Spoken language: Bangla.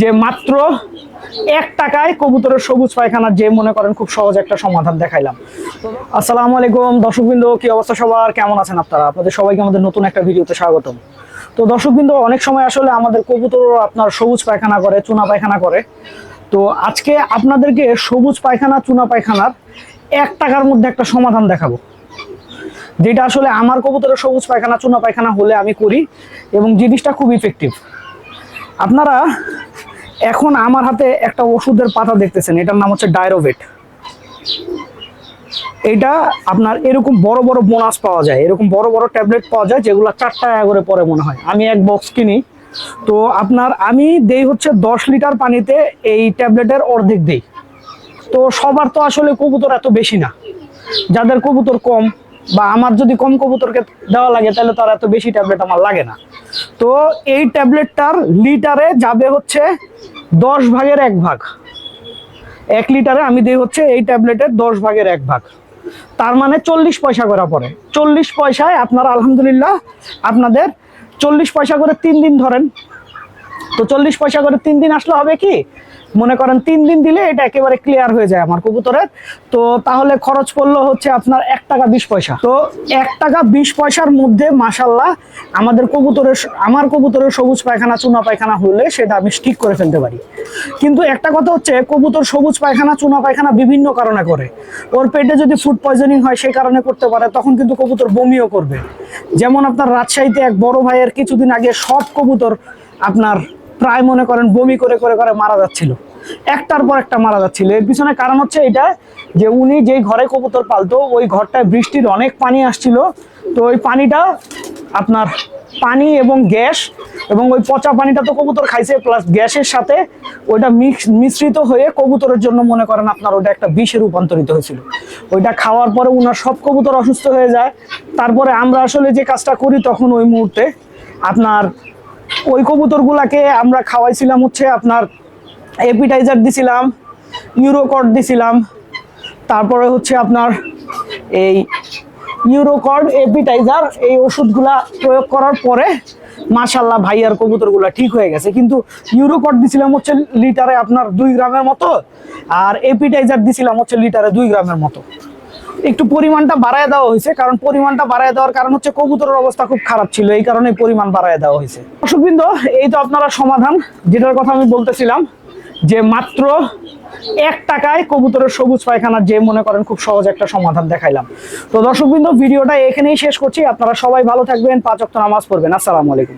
যে মাত্র এক টাকায় কবুতরের সবুজ পায়খানা যে মনে করেন খুব সহজ একটা সমাধান দেখাইলাম। আসসালামু আলাইকুম, দর্শকবৃন্দ, কি অবস্থা সবার? কেমন আছেন আপনারা? আপনাদের সবাইকে আমাদের নতুন একটা ভিডিওতে স্বাগতম। তো দর্শকবৃন্দ, অনেক সময় আসলে আমাদের কবুতর আপনার সবুজ পায়খানা করে, চুনা পায়খানা করে। তো আজকে আপনাদেরকে সবুজ পায়খানা, চুনা পায়খানার এক টাকার মধ্যে একটা সমাধান দেখাবো। যেটা আসলে আমার কবুতরের সবুজ পায়খানা, চুনা পায়খানা হলে আমি করি এবং জিনিসটা খুব ইফেক্টিভ আপনারা এখন আমার হাতে একটা ওষুধের পাতা দেখতেছেন, এটার নাম হচ্ছে ডায়রোভেট। এটা আপনার এরকম বড় বড় বোনাস পাওয়া যায়, এরকম বড় বড় ট্যাবলেট পাওয়া যায় যেগুলো চার টাকা করে পরে মনে হয়। আমি এক বক্স কিনি, তো আপনার আমি দেই হচ্ছে দশ লিটার পানিতে এই ট্যাবলেটের অর্ধেক দেই। তো সবার তো আসলে কবুতর এত বেশি না। যাদের কবুতর কম বা আমার যদি কম কবুতরকে দেওয়া লাগে, তাহলে তার এত বেশি ট্যাবলেট আমার লাগে না। তো এই ট্যাবলেটটার লিটারে যাবে হচ্ছে দশ ভাগের এক ভাগ। এক লিটারে আমি দিই হচ্ছে এই ট্যাবলেটের দশ ভাগের এক ভাগ। তার মানে চল্লিশ পয়সা করে পড়ে। চল্লিশ পয়সায় আপনারা আলহামদুলিল্লাহ আপনাদের চল্লিশ পয়সা করে তিন দিন ধরেন। তো চল্লিশ পয়সা করে তিন দিন আসলে হবে কি? মনে করেন তিন দিন দিলে এটা একেবারে ক্লিয়ার হয়ে যায় আমার কবুতরের। তো তাহলে খরচ পড়ল হচ্ছে আপনার এক টাকা বিশ পয়সা। তো এক টাকা বিশ পয়সার মধ্যে মাসাল্লাহ আমাদের কবুতরের আমার কবুতরের সবুজ পায়খানা, চুনা পায়খানা হলে সেটা আমি ঠিক করে ফেলতে পারি। কিন্তু একটা কথা হচ্ছে, কবুতর সবুজ পায়খানা, চুনা পায়খানা বিভিন্ন কারণে করে। ওর পেটে যদি ফুড পয়জনিং হয় সেই কারণে করতে পারে, তখন কিন্তু কবুতর বমিও করবে। যেমন আপনার রাজশাহীতে এক বড় ভাইয়ের কিছুদিন আগে সব কবুতর আপনার প্রায় মনে করেন বমি করে করে করে মারা যাচ্ছিল। একটার পর একটা মারা যাচ্ছিল। এর পিছনে কারণ হচ্ছে এটা যে উনি যেই ঘরে কবুতর পালতো, ওই ঘরটায় বৃষ্টির অনেক পানি আসছিল। তো ওই পানিটা আপনার পানি এবং গ্যাস এবং ওই পচা পানিটা তো কবুতর খাইছে প্লাস গ্যাসের সাথে ওইটা মিক্স, মিশ্রিত হয়ে কবুতরের জন্য মনে করেন আপনার ওটা একটা বিষে রূপান্তরিত হয়েছিল। ওইটা খাওয়ার পরে উনার সব কবুতর অসুস্থ হয়ে যায়। তারপরে আমরা আসলে যে কাজটা করি তখন ওই মুহূর্তে আপনার ওই কবুতরগুলাকে আমরা খাওয়াইছিলাম হচ্ছে আপনার এপিটাইজার দিছিলাম ইউরোকড দিছিলাম, তারপরে হচ্ছে আপনার এই ইউরোকড এপিটাইজার এই ওষুধগুলা প্রয়োগ করার পরে মাশাল্লাহ ভাইয়ার কবুতরগুলা ঠিক হয়ে গেছে। কিন্তু ইউরোকড দিছিলাম হচ্ছে লিটারে আপনার দুই গ্রামের মতো, আর এপিটাইজার দিছিলাম হচ্ছে লিটারে দুই গ্রামের মতো। একটু পরিমাণটা বাড়ায় দেওয়া হয়েছে, কারণ পরিমাণটা বাড়ায় দেওয়ার কারণ হচ্ছে কবুতরের অবস্থা খুব খারাপ ছিল, এই কারণে পরিমাণ বাড়ায় দেওয়া হয়েছে। দর্শকবৃন্দ, এই তো আপনারা সমাধান, যেটার কথা আমি বলতেছিলাম, যে মাত্র এক টাকায় কবুতরের সবুজ পায়খানা যে মনে করেন খুব সহজ একটা সমাধান দেখাইলাম। তো দর্শকবৃন্দ, ভিডিওটা এখানেই শেষ করছি, আপনারা সবাই ভালো থাকবেন, পাঁচ অক্ট নামাজ পড়বেন, আসসালামু আলাইকুম।